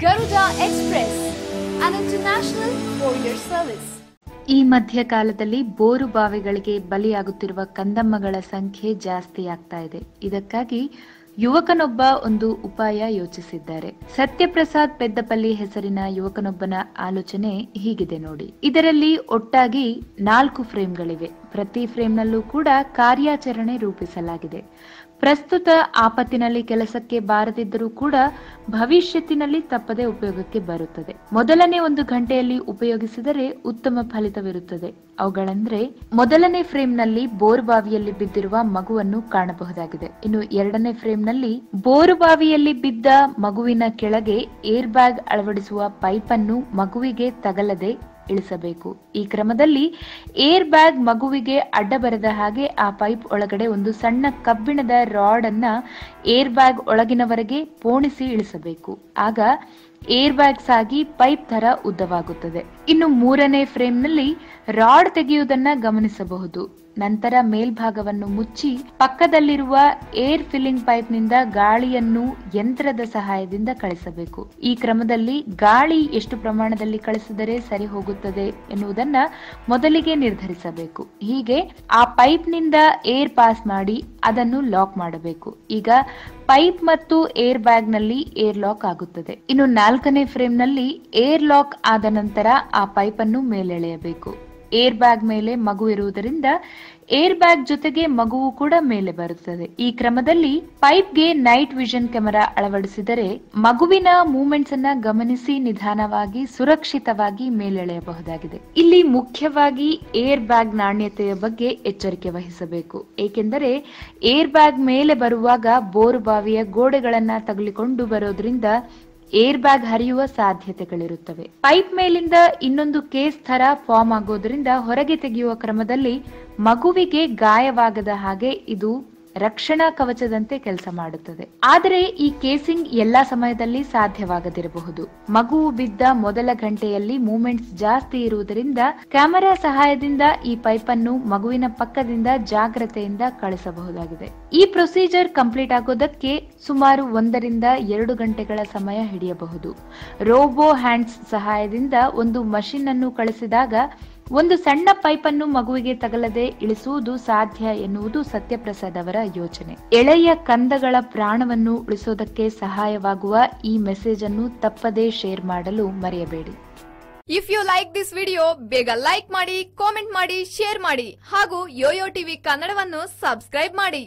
Garuda express international courier service. ಈ ಮಧ್ಯಕಾಲದಲ್ಲಿ bore ಬಾವಿಗಳಿಗೆ ಬಲಿಯಾಗುತ್ತಿರುವ ಕಂದಮ್ಮಗಳ ಸಂಖ್ಯೆ ಜಾಸ್ತಿ ಆಗ್ತಾ ಇದೆ. ಇದಕ್ಕಾಗಿ ಯುವಕನೊಬ್ಬ ಒಂದು ಉಪಾಯ ಯೋಚಿಸಿದ್ದಾರೆ. ಸತ್ಯಪ್ರಸಾದ್ ಪೆದ್ದಪಲ್ಲಿ ಹೆಸರಿನ ಯುವಕನೊಬ್ಬನ ಆಲೋಚನೆ ಹೀಗಿದೆ ನೋಡಿ. ಇದರಲ್ಲಿ ಒಟ್ಟಾಗಿ ನಾಲ್ಕು ಫ್ರೇಮ್ಗಳಿವೆ. ಪ್ರತಿ ಫ್ರೇಮ್ನಲ್ಲೂ ಕೂಡ ಕಾರ್ಯಾಚರಣೆ ರೂಪಿಸಲಾಗಿದೆ. ಪ್ರಸ್ತುತ ಆಪತ್ತಿನಲ್ಲಿ ಕೆಲಸಕ್ಕೆ ಬಾರದಿದ್ದರೂ ಕೂಡ ಭವಿಷ್ಯತ್ತಿನಲ್ಲಿ ತಪ್ಪದೆ ಉಪಯೋಗಕ್ಕೆ ಬರುತ್ತದೆ. ಮೊದಲನೇ ಒಂದು ಗಂಟೆಯಲ್ಲಿ ಉಪಯೋಗಿಸಿದರೆ ಉತ್ತಮ ಫಲಿತವಿರುತ್ತದೆ. ಅವುಗಳಂದ್ರೆ ಮೊದಲನೇ ಫ್ರೇಮ್ನಲ್ಲಿ ಬೋರ್ ಬಾವಿಯಲ್ಲಿ ಬಿದ್ದಿರುವ ಮಗುವನ್ನು ಕಾಣಬಹುದಾಗಿದೆ. ಇನ್ನು ಎರಡನೇ ಫ್ರೇಮ್ನಲ್ಲಿ ಬೋರ್ ಬಾವಿಯಲ್ಲಿ ಬಿದ್ದ ಮಗುವಿನ ಕೆಳಗೆ ಏರ್ ಬ್ಯಾಗ್ ಅಳವಡಿಸುವ ಅನ್ನು ಮಗುವಿಗೆ ತಗಲದೆ ಇಳಿಸಬೇಕು. ಈ ಕ್ರಮದಲ್ಲಿ ಏರ್ ಬ್ಯಾಗ್ ಮಗುವಿಗೆ ಅಡ್ಡ ಬರದ ಹಾಗೆ ಆ ಪೈಪ್ ಒಳಗಡೆ ಒಂದು ಸಣ್ಣ ಕಬ್ಬಿಣದ ರಾಡ್ ಅನ್ನ ಏರ್ ಬ್ಯಾಗ್ ಒಳಗಿನವರೆಗೆ ಪೋಣಿಸಿ ಇಳಿಸಬೇಕು. ಆಗ ಏರ್ ಬ್ಯಾಗ್ಸ್ ಆಗಿ ಪೈಪ್ ತರ ಉದ್ದವಾಗುತ್ತದೆ. ಇನ್ನು ಮೂರನೇ ಫ್ರೇಮ್ನಲ್ಲಿ ರಾಡ್ ತೆಗೆಯುವುದನ್ನ ಗಮನಿಸಬಹುದು. ನಂತರ ಮೇಲ್ಭಾಗವನ್ನು ಮುಚ್ಚಿ ಪಕ್ಕದಲ್ಲಿರುವ ಏರ್ ಫಿಲ್ಲಿಂಗ್ ಪೈಪ್ನಿಂದ ಗಾಳಿಯನ್ನು ಯಂತ್ರದ ಸಹಾಯದಿಂದ ಕಳಿಸಬೇಕು. ಈ ಕ್ರಮದಲ್ಲಿ ಗಾಳಿ ಎಷ್ಟು ಪ್ರಮಾಣದಲ್ಲಿ ಕಳಿಸಿದರೆ ಸರಿ ಹೋಗುತ್ತದೆ ಎನ್ನುವುದನ್ನ ಮೊದಲಿಗೆ ನಿರ್ಧರಿಸಬೇಕು. ಹೀಗೆ ಆ ಪೈಪ್ನಿಂದ ಏರ್ ಪಾಸ್ ಮಾಡಿ ಅದನ್ನು ಲಾಕ್ ಮಾಡಬೇಕು. ಈಗ ಪೈಪ್ ಮತ್ತು ಏರ್ ಬ್ಯಾಗ್ನಲ್ಲಿ ಏರ್ ಲಾಕ್ ಆಗುತ್ತದೆ. ಇನ್ನು ನಾಲ್ಕನೇ ಫ್ರೇಮ್ನಲ್ಲಿ ಏರ್ ಲಾಕ್ ಆದ ನಂತರ ಆ ಪೈಪ್ ಅನ್ನು ಮೇಲೆಳೆಯಬೇಕು. ಏರ್ ಬ್ಯಾಗ್ ಮೇಲೆ ಮಗು ಇರುವುದರಿಂದ ಏರ್ ಬ್ಯಾಗ್ ಜೊತೆಗೆ ಮಗುವು ಕೂಡ ಮೇಲೆ ಬರುತ್ತದೆ. ಈ ಕ್ರಮದಲ್ಲಿ ಪೈಪ್ಗೆ ನೈಟ್ ವಿಷನ್ ಕ್ಯಾಮೆರಾ ಅಳವಡಿಸಿದರೆ ಮಗುವಿನ ಮೂವ್ಮೆಂಟ್ಸ್ ಅನ್ನ ಗಮನಿಸಿ ನಿಧಾನವಾಗಿ, ಸುರಕ್ಷಿತವಾಗಿ ಮೇಲೆಳೆಯಬಹುದಾಗಿದೆ. ಇಲ್ಲಿ ಮುಖ್ಯವಾಗಿ ಏರ್ ಬ್ಯಾಗ್ ನಾಣ್ಯತೆಯ ಬಗ್ಗೆ ಎಚ್ಚರಿಕೆ ವಹಿಸಬೇಕು. ಏಕೆಂದರೆ ಏರ್ ಬ್ಯಾಗ್ ಮೇಲೆ ಬರುವಾಗ ಬೋರು ಬಾವಿಯ ಗೋಡೆಗಳನ್ನ ತಗುಲಿಕೊಂಡು ಬರೋದ್ರಿಂದ ಏರ್ ಬ್ಯಾಗ್ ಹರಿಯುವ ಸಾಧ್ಯತೆಗಳಿರುತ್ತವೆ. ಪೈಪ್ ಮೇಲಿಂದ ಇನ್ನೊಂದು ಕೇಸ್ ತರ ಫಾರ್ಮ್ ಆಗೋದ್ರಿಂದ ಹೊರಗೆ ತೆಗೆಯುವ ಕ್ರಮದಲ್ಲಿ ಮಗುವಿಗೆ ಗಾಯವಾಗದ ಹಾಗೆ ಇದು ರಕ್ಷಣಾ ಕವಚದಂತೆ ಕೆಲಸ ಮಾಡುತ್ತದೆ. ಆದರೆ ಈ ಕೇಸಿಂಗ್ ಎಲ್ಲಾ ಸಮಯದಲ್ಲಿ ಸಾಧ್ಯವಾಗದಿರಬಹುದು. ಮಗುವು ಬಿದ್ದ ಮೊದಲ ಗಂಟೆಯಲ್ಲಿ ಮೂವ್ಮೆಂಟ್ಸ್ ಜಾಸ್ತಿ ಇರುವುದರಿಂದ ಕ್ಯಾಮೆರಾ ಸಹಾಯದಿಂದ ಈ ಪೈಪ್ ಅನ್ನು ಮಗುವಿನ ಪಕ್ಕದಿಂದ ಜಾಗ್ರತೆಯಿಂದ ಕಳಿಸಬಹುದಾಗಿದೆ. ಈ ಪ್ರೊಸೀಜರ್ ಕಂಪ್ಲೀಟ್ ಆಗೋದಕ್ಕೆ ಸುಮಾರು ಒಂದರಿಂದ ಎರಡು ಗಂಟೆಗಳ ಸಮಯ ಹಿಡಿಯಬಹುದು. ರೋಬೋ ಹ್ಯಾಂಡ್ಸ್ ಸಹಾಯದಿಂದ ಒಂದು ಮಷಿನ್ ಅನ್ನು ಕಳಿಸಿದಾಗ ಒಂದು ಸಣ್ಣ ಪೈಪನ್ನು ಮಗುವಿಗೆ ತಗಲದೆ ಇಳಿಸುವುದು ಸಾಧ್ಯ ಎನ್ನುವುದು ಸತ್ಯಪ್ರಸಾದ್ ಅವರ ಯೋಚನೆ. ಎಳೆಯ ಕಂದಗಳ ಪ್ರಾಣವನ್ನು ಉಳಿಸೋದಕ್ಕೆ ಸಹಾಯವಾಗುವ ಈ ಮೆಸೇಜ್ ಅನ್ನು ತಪ್ಪದೇ ಶೇರ್ ಮಾಡಲು ಮರೆಯಬೇಡಿ. If you like this video ಬೇಗ ಲೈಕ್ ಮಾಡಿ ಕಾಮೆಂಟ್ ಮಾಡಿ ಶೇರ್ ಮಾಡಿ ಹಾಗೂ ಯೋಯೋ ಟಿವಿ ಕನ್ನಡವನ್ನು ಸಬ್ಸ್ಕ್ರೈಬ್ ಮಾಡಿ.